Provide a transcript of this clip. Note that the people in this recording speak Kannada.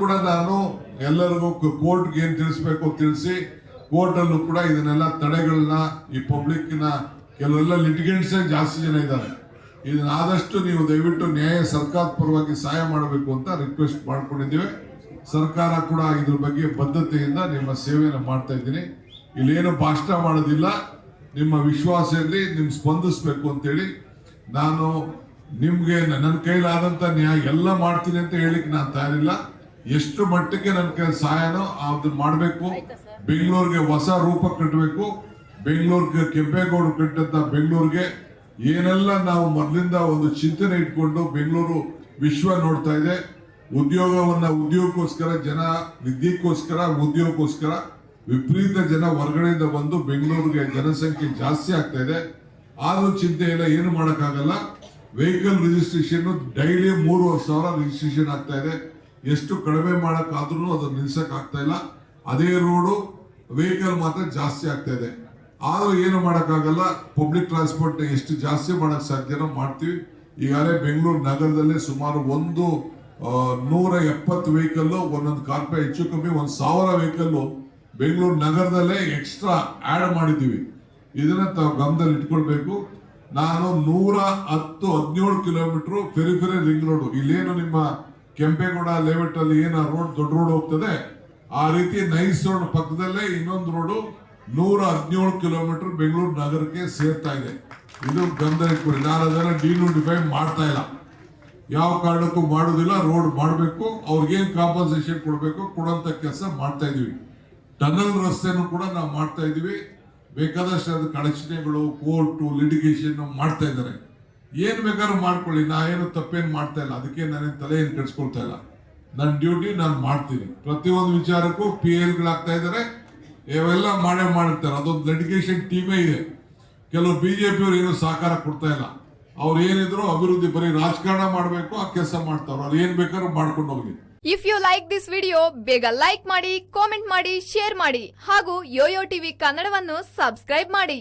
ಕೂಡ ನಾನು ಎಲ್ಲರಿಗೂ ಕೋರ್ಟ್ಗೆ ಏನು ತಿಳಿಸ್ಬೇಕು ತಿಳಿಸಿ ಕೋರ್ಟಲ್ಲೂ ಕೂಡ ಇದನ್ನೆಲ್ಲ ತಡೆಗಳನ್ನ ಈ ಪಬ್ಲಿಕ್ನ ಕೆಲವೆಲ್ಲ ಲಿಟಿಗೆಂಟ್ಸೇ ಜಾಸ್ತಿ ಜನ ಇದ್ದಾರೆ. ಇದನ್ನ ಆದಷ್ಟು ನೀವು ದಯವಿಟ್ಟು ನ್ಯಾಯ ಸರ್ಕಾರದ ಪರವಾಗಿ ಸಹಾಯ ಮಾಡಬೇಕು ಅಂತ ರಿಕ್ವೆಸ್ಟ್ ಮಾಡ್ಕೊಂಡಿದ್ದೇವೆ. ಸರ್ಕಾರ ಕೂಡ ಇದ್ರ ಬಗ್ಗೆ ಬದ್ಧತೆಯಿಂದ ನಿಮ್ಮ ಸೇವೆಯನ್ನು ಮಾಡ್ತಾ ಇದ್ದೀನಿ. ಇಲ್ಲೇನು ಭಾಷಣ ಮಾಡೋದಿಲ್ಲ. ನಿಮ್ಮ ವಿಶ್ವಾಸ ಇರಲಿ ನಿಮ್ ಸ್ಪಂದಿಸ್ಬೇಕು ಅಂತೇಳಿ ನಾನು ನಿಮ್ಗೆ ನನ್ನ ಕೈಲಾದಂತ ನ್ಯಾಯ ಎಲ್ಲ ಮಾಡ್ತೀನಿ ಅಂತ ಹೇಳಿಕ್ ನಾನು ತಯಾರಿಲ್ಲ. ಎಷ್ಟು ಮಟ್ಟಿಗೆ ನನ್ನ ಕೈ ಸಹಾಯನೋ ಅದು ಮಾಡಬೇಕು. ಬೆಂಗಳೂರಿಗೆ ಹೊಸ ರೂಪ ಕಟ್ಟಬೇಕು ಬೆಂಗಳೂರಿಗೆ ಕೆಂಪೇಗೌಡ ಕಟ್ಟಂತ ಬೆಂಗಳೂರಿಗೆ ಏನೆಲ್ಲ ನಾವು ಮೊದಲಿಂದ ಒಂದು ಚಿಂತನೆ ಇಟ್ಕೊಂಡು ಬೆಂಗಳೂರು ವಿಶ್ವ ನೋಡ್ತಾ ಇದೆ. ಉದ್ಯೋಗವನ್ನ ಉದ್ಯೋಗಕ್ಕೋಸ್ಕರ ಜನ ವಿದ್ಯೆಗೋಸ್ಕರ ಉದ್ಯೋಗಕ್ಕೋಸ್ಕರ ವಿಪರೀತ ಜನ ಹೊರಗಡೆಯಿಂದ ಬಂದು ಬೆಂಗಳೂರಿಗೆ ಜನಸಂಖ್ಯೆ ಜಾಸ್ತಿ ಆಗ್ತಾ ಇದೆ. ಆದ್ರೂ ಚಿಂತೆ ಇಲ್ಲ ಏನು ಮಾಡೋಕ್ಕಾಗಲ್ಲ. ವೆಹಿಕಲ್ ರಿಜಿಸ್ಟ್ರೇಷನ್ ಡೈಲಿ ಮೂರುವರೆ ಸಾವಿರ ರಿಜಿಸ್ಟ್ರೇಷನ್ ಆಗ್ತಾ ಇದೆ. ಎಷ್ಟು ಕಡಿಮೆ ಮಾಡೋಕ್ಕಾದ್ರೂ ಅದನ್ನು ನಿಲ್ಸಕ್ ಆಗ್ತಾ ಇಲ್ಲ. ಅದೇ ರೋಡು ವೆಹಿಕಲ್ ಮಾತ್ರ ಜಾಸ್ತಿ ಆಗ್ತಾ ಇದೆ. ಆದ್ರೂ ಏನು ಮಾಡೋಕ್ಕಾಗಲ್ಲ ಪಬ್ಲಿಕ್ ಟ್ರಾನ್ಸ್ಪೋರ್ಟ್ ಎಷ್ಟು ಜಾಸ್ತಿ ಮಾಡಕ್ ಸಾಧ್ಯನೋ ಮಾಡ್ತೀವಿ. ಈಗಾಗಲೇ ಬೆಂಗಳೂರು ನಗರದಲ್ಲಿ ಸುಮಾರು ಒಂದು ನೂರ ಎಪ್ಪತ್ತು ವೆಹಿಕಲ್ ಒಂದೊಂದು ಕಾರ್ಪೆ ಹೆಚ್ಚು ಕಮ್ಮಿ ಒಂದು ಸಾವಿರ ವೆಹಿಕಲ್ ಬೆಂಗಳೂರು ನಗರದಲ್ಲೇ ಎಕ್ಸ್ಟ್ರಾ ಆಡ್ ಮಾಡಿದ್ದೀವಿ. ಇದನ್ನ ತಾವು ಗಮನದಲ್ಲಿ ಇಟ್ಕೊಳ್ಬೇಕು. ನಾನು ನೂರ ಹತ್ತು ಹದಿನೇಳು ಕಿಲೋಮೀಟರ್ ಫೆರಿ ರಿಂಗ್ ರೋಡ್ ಇಲ್ಲೇನು ನಿಮ್ಮ ಕೆಂಪೇಗೌಡ ಲೇಔಟ್ ಅಲ್ಲಿ ಏನು ರೋಡ್, ದೊಡ್ಡ ರೋಡ್ ಹೋಗ್ತದೆ, ಆ ರೀತಿ ನೈಸ್ ರೋಡ್ ಪಕ್ಕದಲ್ಲೇ ಇನ್ನೊಂದು ರೋಡು ನೂರ ಹದಿನೇಳು ಕಿಲೋಮೀಟರ್ ಬೆಂಗಳೂರು ನಗರಕ್ಕೆ ಸೇರ್ತಾ ಇದೆ. ಇದು ಇಟ್ಕೊಳ್ಳಿ ನಾನು ಅದನ್ನ ಡಿನೋಟಿಫೈ ಮಾಡ್ತಾ ಇಲ್ಲ. ಯಾವ ಕಾರಣಕ್ಕೂ ಮಾಡೋದಿಲ್ಲ, ರೋಡ್ ಮಾಡಬೇಕು, ಅವ್ರಿಗೇನು ಕಾಂಪನ್ಸೇಷನ್ ಕೊಡಬೇಕು ಕೊಡುವಂತ ಕೆಲಸ ಮಾಡ್ತಾ ಇದೀವಿ. ಟನಲ್ ರಸ್ತೆನೂ ಕೂಡ ನಾವು ಮಾಡ್ತಾ ಇದೀವಿ. ಬೇಕಾದಷ್ಟು ಅದು ಕಡಚಣೆಗಳು ಕೋರ್ಟು ಲಿಟಿಗೇಷನ್ ಮಾಡ್ತಾ ಇದ್ದಾರೆ. ಏನ್ ಬೇಕಾದ್ರೂ ಮಾಡ್ಕೊಳ್ಳಿ. ನಾ ಏನು ತಪ್ಪೇನು ಮಾಡ್ತಾ ಇಲ್ಲ. ಅದಕ್ಕೆ ನಾನೇನು ತಲೆ ಏನು ಕೆಡಿಸ್ಕೊಳ್ತಾ ಇಲ್ಲ. ನನ್ನ ಡ್ಯೂಟಿ ನಾನು ಮಾಡ್ತೀನಿ. ಪ್ರತಿಯೊಂದು ವಿಚಾರಕ್ಕೂ ಪಿ ಎಲ್ಗಳಾಗ್ತಾ ಇದ್ದಾರೆ ಇವೆಲ್ಲ ಮಾಡೇ ಮಾಡಿರ್ತಾರೆ. ಅದೊಂದು ಡೆಡಿಕೇಶನ್ ಟೀಮೇ ಇದೆ. ಕೆಲವು ಬಿಜೆಪಿಯವರು ಏನು ಸಹಕಾರ ಕೊಡ್ತಾ ಇಲ್ಲ. ಅವ್ರು ಏನಿದ್ರು ಅಭಿವೃದ್ಧಿ ಬರೀ ರಾಜಕಾರಣ ಮಾಡಬೇಕು, ಆ ಕೆಲಸ ಮಾಡ್ತಾವ್ರು. ಅವ್ರು ಏನು ಬೇಕಾದ್ರೂ ಮಾಡ್ಕೊಂಡು ಹೋಗ್ಲಿ. If you like this video ಬೇಗ ಲೈಕ್ ಮಾಡಿ ಕಾಮೆಂಟ್ ಮಾಡಿ ಶೇರ್ ಮಾಡಿ. ಹಾಗೂ ಯೋಯೋ ಟಿವಿ ಕನ್ನಡವನ್ನು ಸಬ್ಸ್ಕ್ರೈಬ್ ಮಾಡಿ.